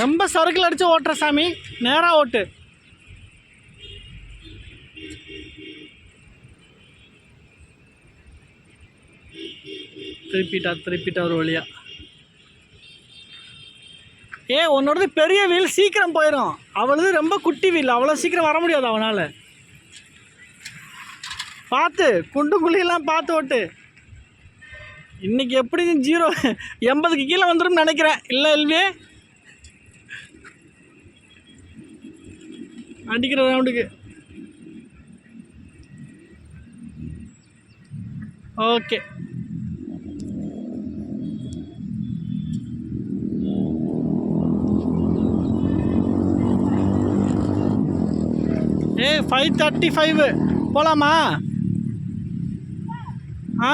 ரொம்ப சறுக்கில் அடித்து ஓட்டுற சாமி. நேராக ஓட்டு. திருப்பிட்டா திருப்பிட்டா ஒரு வழியா. ஏ உன்னோடது பெரிய வீல் சீக்கிரம் போயிடும் அவளது ரொம்ப குட்டி வீல். அவ்வளோ சீக்கிரம் வர முடியாது அவனால். பார்த்து குண்டு குழியெல்லாம் பார்த்து ஓட்டு. இன்றைக்கி எப்படி ஜீரோ எண்பதுக்கு கீழே வந்துடும் நினைக்கிறேன். இல்லை எல்வி. அடிக்கிற ரவுண்டுக்கு okay A five thirty five போகலாமா ஆ.